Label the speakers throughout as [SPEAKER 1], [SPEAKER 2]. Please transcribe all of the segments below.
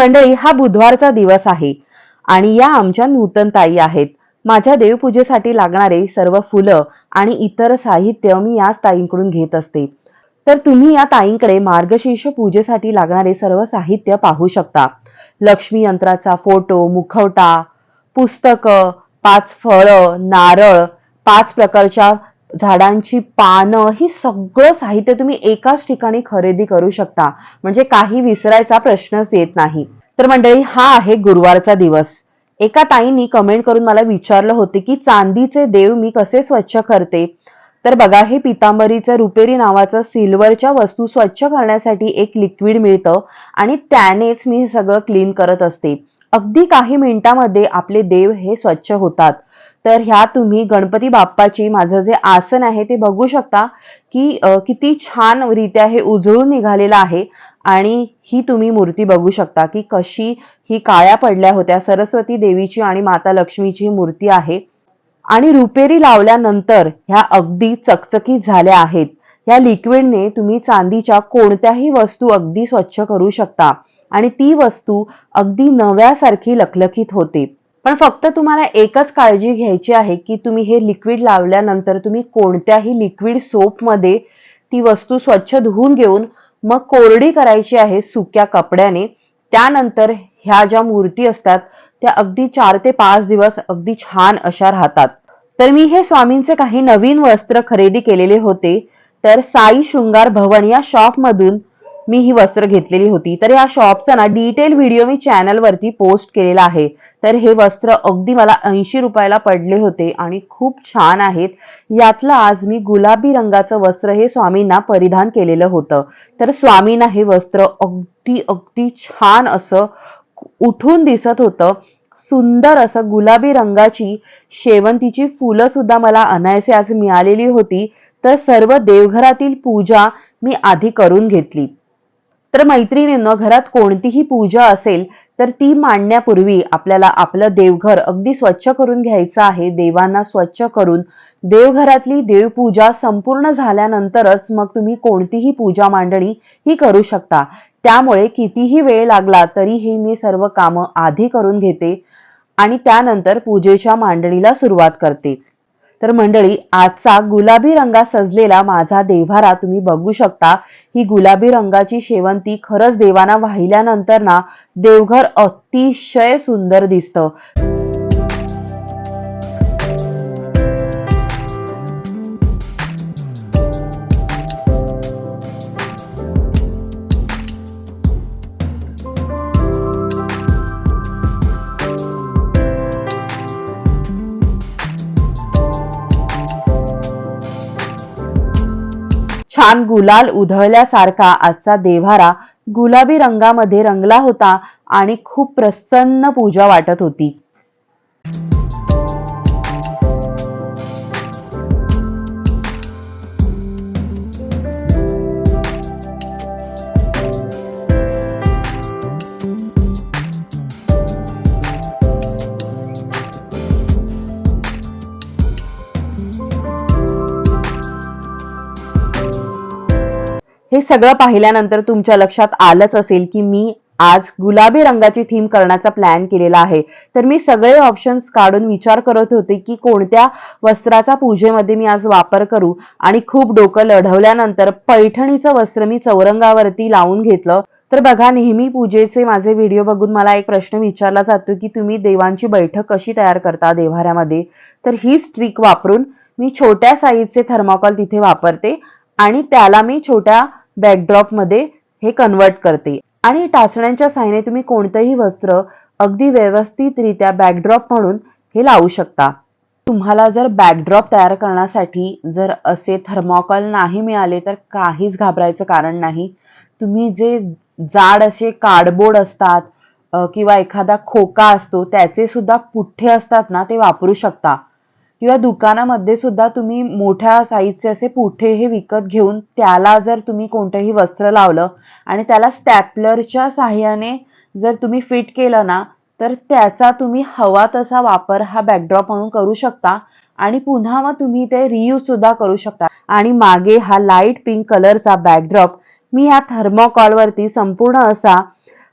[SPEAKER 1] मंडळी हा बुधवारचा दिवस आहे आणि या आमच्या नूतन ताई आहेत. माझ्या देवपूजेसाठी लागणारे सर्व फुलं आणि इतर साहित्य मी याच ताईंकडून घेत असते. तर तुम्ही या ताईंकडे मार्गशीर्ष पूजेसाठी लागणारे सर्व साहित्य पाहू शकता. लक्ष्मी यंत्राचा फोटो मुखवटा पुस्तकं पाच फळं नारळ पाच प्रकारच्या झाडांची पानं ही सगळं साहित्य तुम्ही एकाच ठिकाणी खरेदी करू शकता. म्हणजे काही विसरायचा प्रश्नच येत नाही. तर मंडळी हा आहे गुरुवारचा दिवस. एका ताईंनी कमेंट करून मला विचारलं होते की चांदीचे देव मी कसे स्वच्छ करते? तर बघा हे पितांबरीचं रुपेरी नावाचं सिल्वरच्या वस्तू स्वच्छ करण्यासाठी एक लिक्विड मिळतं आणि त्यानेच मी सगळं क्लीन करत असते. अगदी काही मिनिटामध्ये आपले देव हे स्वच्छ होतात. तर ह्या तुम्ही गणपती बाप्पाची माझं जे आसन आहे ते बघू शकता की किती छान रित्या हे उजळून निघालेलं आहे. आणि ही तुम्ही मूर्ती बघू शकता की कशी ही काळ्या पडल्या होत्या. सरस्वती देवीची आणि माता लक्ष्मीची मूर्ती आहे. आणि रुपेरी लावल्यानंतर ह्या अगदी चकचकीत झाल्या आहेत. या लिक्विडने तुम्ही चांदीच्या कोणत्याही वस्तू अगदी स्वच्छ करू शकता. आणि ती वस्तू अगदी नव्यासारखी लखलखीत होते. पण फक्त तुम्हाला एकच काळजी घ्यायची आहे की तुम्ही हे लिक्विड लावल्यानंतर तुम्ही कोणत्याही लिक्विड सोपमध्ये ती वस्तू स्वच्छ धुवून घेऊन मग कोरडी करायची आहे सुक्या कपड्याने. त्यानंतर ह्या ज्या मूर्ती असतात त्या अगदी चार ते पाच दिवस अगदी छान अशा राहतात. तर मी हे स्वामींचे काही नवीन वस्त्र खरेदी केलेले होते. तर साई शृंगार भवन या शॉप मधून मी ही वस्त्र घेतलेली होती. तर या शॉपचा ना डिटेल व्हिडिओ मी चॅनलवरती पोस्ट केलेला आहे. तर हे वस्त्र अगदी मला ऐंशी रुपयाला पडले होते आणि खूप छान आहेत. यातलं आज मी गुलाबी रंगाचं वस्त्र हे स्वामींना परिधान केलेलं होतं. तर स्वामींना हे वस्त्र अगदी अगदी छान असं उठून दिसत होतं. सुंदर असं गुलाबी रंगाची शेवंतीची फुलं सुद्धा मला अनायसे आज मिळालेली होती. तर सर्व देवघरातील पूजा मी आधी करून घेतली. तर मैत्रिणींना घरात कोणतीही पूजा असेल तर ती मांडण्यापूर्वी आपल्याला आपलं देवघर अगदी स्वच्छ करून घ्यायचं आहे. देवांना स्वच्छ करून देवघरातली देवपूजा संपूर्ण झाल्यानंतरच मग तुम्ही कोणतीही पूजा मांडणी ही करू शकता. त्यामुळे कितीही वेळ लागला तरीही मी सर्व कामं आधी करून घेते आणि त्यानंतर पूजेच्या मांडणीला सुरुवात करते. तर मंडळी आजचा गुलाबी रंगात सजलेला माझा देव्हारा तुम्ही बघू शकता. ही गुलाबी रंगाची शेवंती खरंच देवाना वाहिल्यानंतर ना देवघर अतिशय सुंदर दिसतं. छान गुलाल उधळल्यासारखा आजचा देव्हारा गुलाबी रंगामध्ये रंगला होता आणि खूप प्रसन्न पूजा वाटत होती. हे सगळं पाहिल्यानंतर तुमच्या लक्षात आलंच असेल की मी आज गुलाबी रंगाची थीम करण्याचा प्लॅन केलेला आहे. तर मी सगळे ऑप्शन्स काढून विचार करत होते की कोणत्या वस्त्राचा पूजेमध्ये मी आज वापर करू. आणि खूप डोकं लढवल्यानंतर पैठणीचं वस्त्र मी चौरंगावरती लावून घेतलं. तर बघा नेहमी पूजेचे माझे व्हिडिओ बघून मला एक प्रश्न विचारला जातो की तुम्ही देवांची बैठक कशी तयार करता देव्हाऱ्यामध्ये? तर हीच ट्रिक वापरून मी छोट्या साईजचे थर्माकॉल तिथे वापरते आणि त्याला मी छोट्या बॅकड्रॉपमध्ये हे कन्वर्ट करते. आणि टाचण्यांच्या साहाय्याने तुम्ही कोणतंही वस्त्र अगदी व्यवस्थितरित्या बॅकड्रॉप म्हणून हे लावू शकता. तुम्हाला जर बॅकड्रॉप तयार करण्यासाठी जर असे थर्मोकॉल नाही मिळाले तर काहीच घाबरायचं कारण नाही. तुम्ही जे जाड असे कार्डबोर्ड असतात किंवा एखादा खोका असतो त्याचे सुद्धा पुठ्ठे असतात ना ते वापरू शकता. किंवा दुकानामध्ये सुद्धा तुम्ही मोठ्या साईजचे असे पुठे हे विकत घेऊन त्याला जर तुम्ही कोणतंही वस्त्र लावलं आणि त्याला स्टॅपलरच्या साह्याने जर तुम्ही फिट केलं ना तर त्याचा तुम्ही हवा तसा वापर हा बॅकड्रॉप म्हणून करू शकता आणि पुन्हा मग तुम्ही ते रियूज सुद्धा करू शकता. आणि मागे हा लाइट पिंक कलरचा बॅकड्रॉप मी ह्या थर्मोकॉलवरती संपूर्ण असा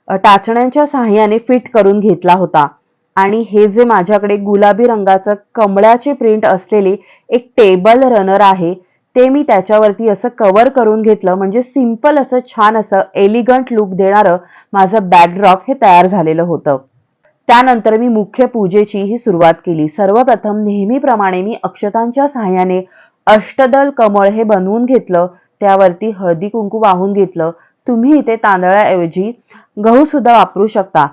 [SPEAKER 1] टाचण्यांच्या साह्याने फिट करून घेतला होता. आणि हे जे माझ्याकडे गुलाबी रंगाचं कमळाचे प्रिंट असलेले एक टेबल रनर आहे ते मी त्याच्यावरती असं कव्हर करून घेतलं. म्हणजे सिंपल असं छान असं एलिगंट लुक देणारं माझं बॅकड्रॉप हे तयार झालेलं होतं. त्यानंतर मी मुख्य पूजेची ही सुरुवात केली. सर्वप्रथम नेहमीप्रमाणे मी अक्षतांच्या सहाय्याने अष्टदल कमळ हे बनवून घेतलं. त्यावरती हळदी कुंकू वाहून घेतलं. तुम्ही इथे तांदळाऐवजी गहू सुद्धा वापरू शकता.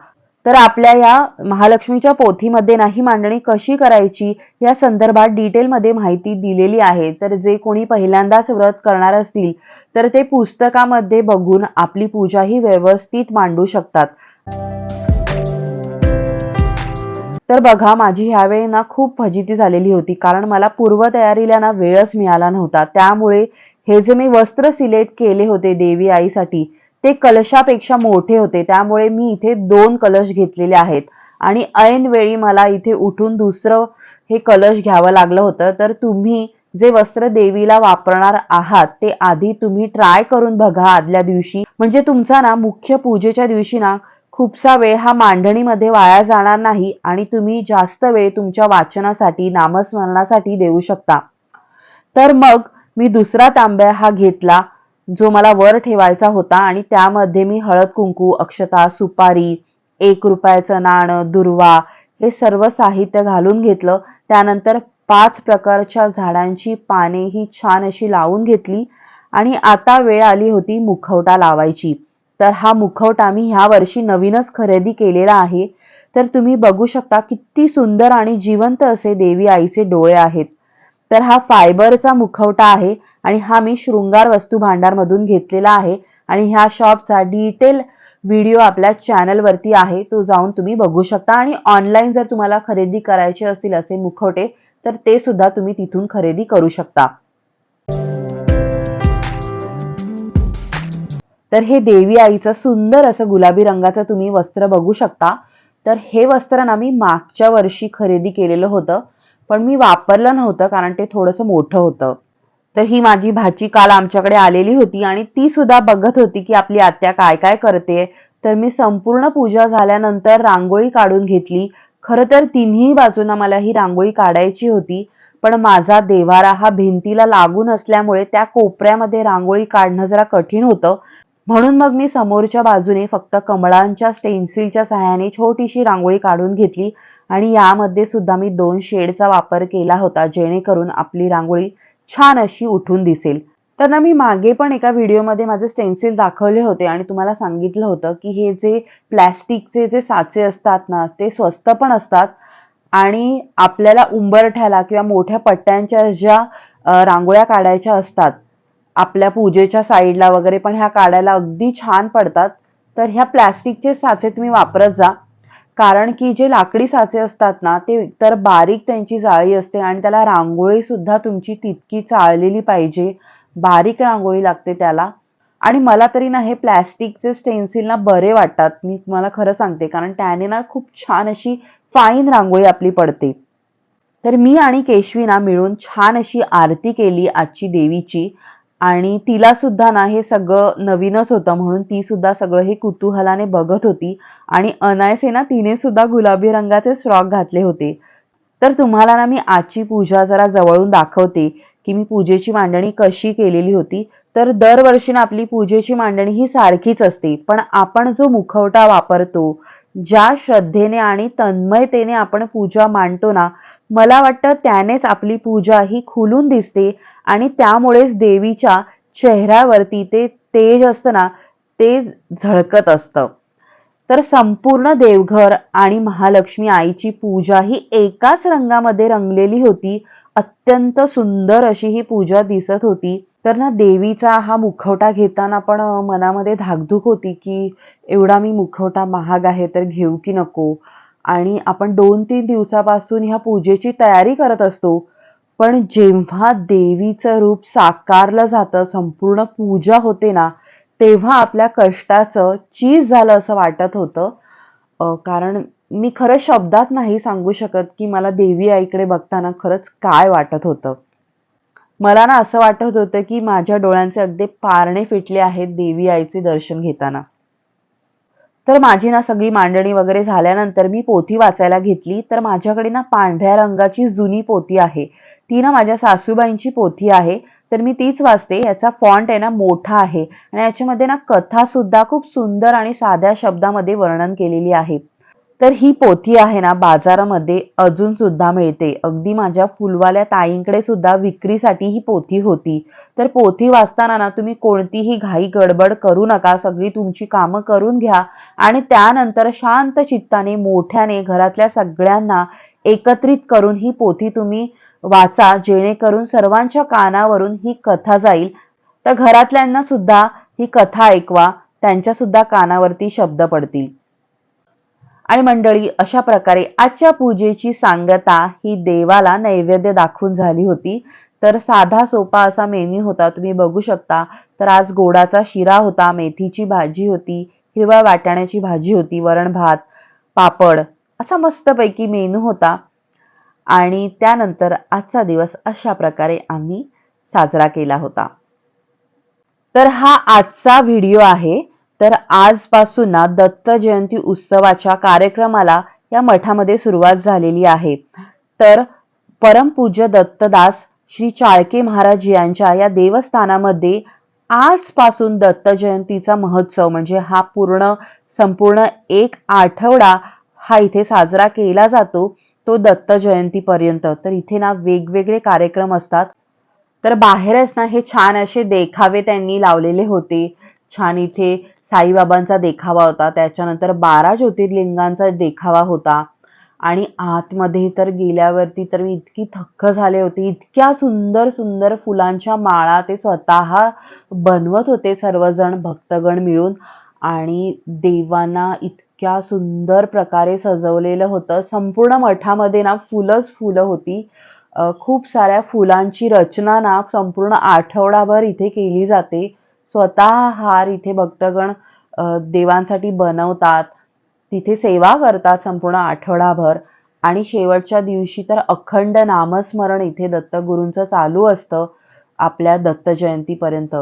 [SPEAKER 1] तर आपल्या या महालक्ष्मीच्या पोथीमध्ये ना ही मांडणी कशी करायची या संदर्भात डिटेलमध्ये माहिती दिलेली आहे. तर जे कोणी पहिल्यांदाच व्रत करणार असतील तर ते पुस्तकामध्ये बघून आपली पूजा ही व्यवस्थित मांडू शकतात. तर बघा माझी ह्यावेळी ना खूप फजिती झालेली होती कारण मला पूर्वतयारीला ना वेळच मिळाला नव्हता. त्यामुळे हे जे मी वस्त्र सिलेक्ट केले होते देवी आईसाठी ते कलशापेक्षा मोठे होते. त्यामुळे मी इथे दोन कलश घेतलेले आहेत. आणि ऐन वेळी मला इथे उठून दुसरं हे कलश घ्यावं लागलं होतं. तर तुम्ही जे वस्त्र देवीला वापरणार आहात ते आधी तुम्ही ट्राय करून बघा आदल्या दिवशी. म्हणजे तुमचा ना मुख्य पूजेच्या दिवशी ना खूपसा वेळ हा मांडणीमध्ये वाया जाणार नाही आणि तुम्ही जास्त वेळ तुमच्या वाचनासाठी नामस्मरणासाठी देऊ शकता. तर मग मी दुसरा तांब्या हा घेतला. जो मला वर ठेवायचा होता आणि त्यामध्ये मी हळद कुंकू अक्षता सुपारी एक रुपयाचं नाणं दुर्वा हे सर्व साहित्य घालून घेतलं. त्यानंतर पाच प्रकारच्या झाडांची पाने ही छान अशी लावून घेतली आणि आता वेळ आली होती मुखवटा लावायची. तर हा मुखवटा मी ह्या वर्षी नवीनच खरेदी केलेला आहे. तर तुम्ही बघू शकता किती सुंदर आणि जिवंत असे देवी आईचे डोळे आहेत. तर हा फायबरचा मुखवटा आहे आणि हा मी शृंगार वस्तू भांडार मधून घेतलेला आहे. आणि ह्या शॉपचा डिटेल व्हिडिओ आपल्या चॅनलवरती आहे. तो जाऊन तुम्ही बघू शकता. आणि ऑनलाईन जर तुम्हाला खरेदी करायचे असतील असे मुखवटे तर ते सुद्धा तुम्ही तिथून खरेदी करू शकता. तर हे देवी आईचं सुंदर असं गुलाबी रंगाचं तुम्ही वस्त्र बघू शकता. तर हे वस्त्र ना मी मागच्या वर्षी खरेदी केलेलं होतं. पण मी वापरलं नव्हतं कारण ते थोडंसं मोठं होतं. तर ही माझी भाची काल आमच्याकडे आलेली होती आणि ती सुद्धा बघत होती की आपली आत्या काय काय करते. तर मी संपूर्ण पूजा झाल्यानंतर रांगोळी काढून घेतली. खरं तर तिन्ही बाजूंना मला ही रांगोळी काढायची होती. पण माझा देवारा हा भिंतीला लागून असल्यामुळे त्या कोपऱ्यामध्ये रांगोळी काढणं जरा कठीण होतं. म्हणून मग मी समोरच्या बाजूने फक्त कमळांच्या स्टेन्सिलच्या सहाय्याने छोटीशी रांगोळी काढून घेतली. आणि यामध्ये सुद्धा मी दोन शेडचा वापर केला होता जेणेकरून आपली रांगोळी छान अशी उठून दिसेल. तर ना मी मागे पण एका व्हिडिओमध्ये माझे स्टेन्सिल दाखवले होते आणि तुम्हाला सांगितलं होतं की हे जे प्लॅस्टिकचे जे साचे असतात ना ते स्वस्त पण असतात आणि आपल्याला उंबरठ्याला किंवा मोठ्या पट्ट्यांच्या ज्या रांगोळ्या काढायच्या असतात आपल्या पूजेच्या साईडला वगैरे पण ह्या काढायला अगदी छान पडतात. तर ह्या प्लॅस्टिकचे साचे तुम्ही वापरत जा. कारण की जे लाकडी साचे असतात ना ते तर बारीक त्यांची जाळी असते आणि त्याला रांगोळी सुद्धा तुमची तितकी चाळलेली पाहिजे. बारीक रांगोळी लागते त्याला. आणि मला तरी ना हे प्लॅस्टिकचे स्टेन्सिल ना बरे वाटतात. मी तुम्हाला खरं सांगते कारण त्याने ना खूप छान अशी फाईन रांगोळी आपली पडते. तर मी आणि केशवी ना मिळून छान अशी आरती केली आजची देवीची. आणि तिला सुद्धा ना हे सगळं नवीनच होतं म्हणून ती सुद्धा सगळं हे कुतूहलाने बघत होती. आणि अनायसे ना तिने सुद्धा गुलाबी रंगाचे फ्रॉक घातले होते. तर तुम्हाला ना मी आजची पूजा जरा जवळून दाखवते की मी पूजेची मांडणी कशी केलेली होती. तर दरवर्षी ना आपली पूजेची मांडणी ही सारखीच असते. पण आपण जो मुखवटा वापरतो ज्या श्रद्धेने आणि तन्मयतेने आपण पूजा मांडतो ना मला वाटतं त्यानेच आपली पूजा ही खुलून दिसते आणि त्यामुळेच देवीच्या चेहऱ्यावरती ते तेज असतं ना ते झळकत असतं. तर संपूर्ण देवघर आणि महालक्ष्मी आईची पूजा ही एकाच रंगामध्ये रंगलेली होती. अत्यंत सुंदर अशी ही पूजा दिसत होती. तर ना देवीचा हा मुखवटा घेताना पण मनामध्ये धाकधूक होती की एवढा मी मुखवटा महाग आहे तर घेऊ की नको? आणि आपण दोन तीन दिवसापासून ह्या पूजेची तयारी करत असतो पण जेव्हा देवीचं रूप साकारलं जातं संपूर्ण पूजा होते ना तेव्हा आपल्या कष्टाचं चीज झालं असं वाटत होतं. कारण मी खरं शब्दात नाही सांगू शकत की मला देवी आईकडे बघताना खरंच काय वाटत होतं. मला ना असं वाटत होतं की माझ्या डोळ्यांचे अगदी पारणे फिटले आहेत देवी आईचे दर्शन घेताना. तर माझी ना सगळी मांडणी वगैरे झाल्यानंतर मी पोथी वाचायला घेतली. तर माझ्याकडे ना पांढऱ्या रंगाची जुनी पोथी आहे. ती ना माझ्या सासूबाईंची पोथी आहे. तर मी तीच वाचते. याचा फॉन्ट आहे ना मोठा आहे. आणि याच्यामध्ये ना कथा सुद्धा खूप सुंदर आणि साध्या शब्दामध्ये वर्णन केलेली आहे. तर ही पोथी आहे ना बाजारामध्ये अजून सुद्धा मिळते. अगदी माझ्या फुलवाल्या ताईंकडे सुद्धा विक्रीसाठी ही पोथी होती. तर पोथी वाचताना ना तुम्ही कोणतीही घाई गडबड करू नका. सगळी तुमची कामं करून घ्या. आणि त्यानंतर शांत चित्ताने मोठ्याने घरातल्या सगळ्यांना एकत्रित करून ही पोथी तुम्ही वाचा. जेणेकरून सर्वांच्या कानावरून ही कथा जाईल. तर घरातल्यांना सुद्धा ही कथा ऐकवा. त्यांच्या सुद्धा कानावरती शब्द पडतील. आणि मंडळी अशा प्रकारे आजच्या पूजेची सांगता ही देवाला नैवेद्य दाखवून झाली होती. तर साधा सोपा असा मेन्यू होता तुम्ही बघू शकता. तर आज गोडाचा शिरा होता मेथीची भाजी होती हिरव्या वाटाण्याची भाजी होती वरण भात पापड असा मस्तपैकी मेनू होता. आणि त्यानंतर आजचा दिवस अशा प्रकारे आम्ही साजरा केला होता. तर हा आजचा व्हिडिओ आहे. तर आजपासून ना दत्त जयंती उत्सवाच्या कार्यक्रमाला या मठामध्ये सुरुवात झालेली आहे. तर परमपूज्य दत्तदास श्री चाळके महाराज यांच्या या देवस्थानामध्ये आजपासून दत्त जयंतीचा महोत्सव म्हणजे हा पूर्ण संपूर्ण एक आठवडा हा इथे साजरा केला जातो. तो दत्त जयंतीपर्यंत. तर इथे ना वेगवेगळे कार्यक्रम असतात. तर बाहेरच ना हे छान असे देखावे त्यांनी लावलेले होते. छान इथे साईबाबांचा देखावा होता. त्याच्यानंतर बारा ज्योतिर्लिंगांचा देखावा होता. आणि आतमध्ये तर गेल्यावरती तर मी इतकी थक्क झाले होते. इतक्या सुंदर सुंदर फुलांच्या माळा ते स्वतः बनवत होते सर्वजण भक्तगण मिळून. आणि देवांना इतक्या सुंदर प्रकारे सजवलेलं होतं. संपूर्ण मठामध्ये ना फुलंच फुलं होती. खूप साऱ्या फुलांची रचना ना संपूर्ण आठवडाभर इथे केली जाते. स्वतः हार इथे भक्तगण देवांसाठी बनवतात. तिथे सेवा करतात संपूर्ण आठवडाभर. आणि शेवटच्या दिवशी तर अखंड नामस्मरण इथे दत्तगुरूंचं चालू असतं आपल्या दत्त जयंतीपर्यंत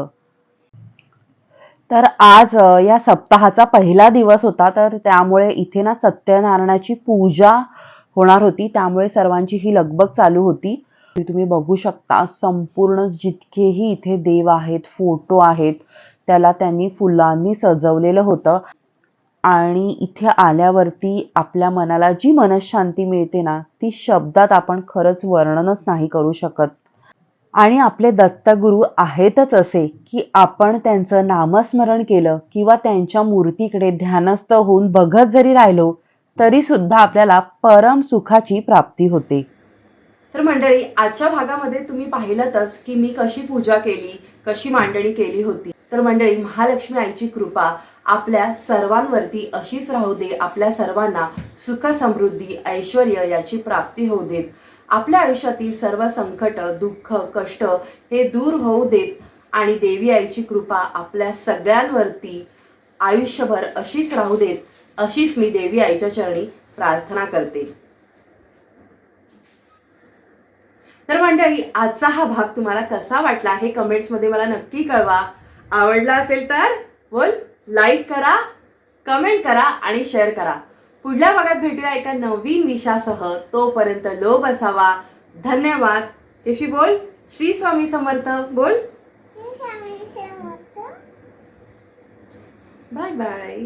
[SPEAKER 1] तर आज या सप्ताहाचा पहिला दिवस होता तर त्यामुळे इथे ना सत्यनारायणाची पूजा होणार होती. त्यामुळे सर्वांची ही लगबग चालू होती. तुम्ही बघू शकता. संपूर्ण जितकेही इथे देव आहेत फोटो आहेत त्याला त्यांनी फुलांनी सजवलेलं होतं. आणि इथे आल्यावरती आपल्या मनाला जी मनशांती मिळते ना ती शब्दात आपण खरंच वर्णनच नाही करू शकत. आणि आपले दत्तगुरू आहेतच असे की आपण त्यांचं नामस्मरण केलं किंवा त्यांच्या मूर्तीकडे ध्यानस्थ होऊन बघत जरी राहिलो तरी सुद्धा आपल्याला परम सुखाची प्राप्ती होते.
[SPEAKER 2] तर मंडळी आजच्या भागामध्ये तुम्ही पाहिलंतच की मी कशी पूजा केली कशी मांडणी केली होती. तर मंडळी महालक्ष्मी आईची कृपा आपल्या सर्वांवरती अशीच राहू दे आपल्या सर्वांना सुख समृद्धी ऐश्वर याची प्राप्ती होऊ देत. आपल्या आयुष्यातील सर्व संकट दुःख कष्ट हे दूर होऊ देत आणि देवी आईची कृपा आपल्या सगळ्यांवरती आयुष्यभर अशीच राहू देत अशीच मी देवी आईच्या चरणी प्रार्थना करते. तर मंडळी आजचा हा भाग तुम्हाला कसा वाटला हे कमेंट्समध्ये मला नक्की कळवा. आवडला असेल तर बोल लाईक करा कमेंट करा आणि शेअर करा. पुढल्या भागात भेटूया एका नवीन विषयासह. तोपर्यंत लोभ असावा. धन्यवाद. केशी बोल? श्री स्वामी समर्थ. बोल. Bye bye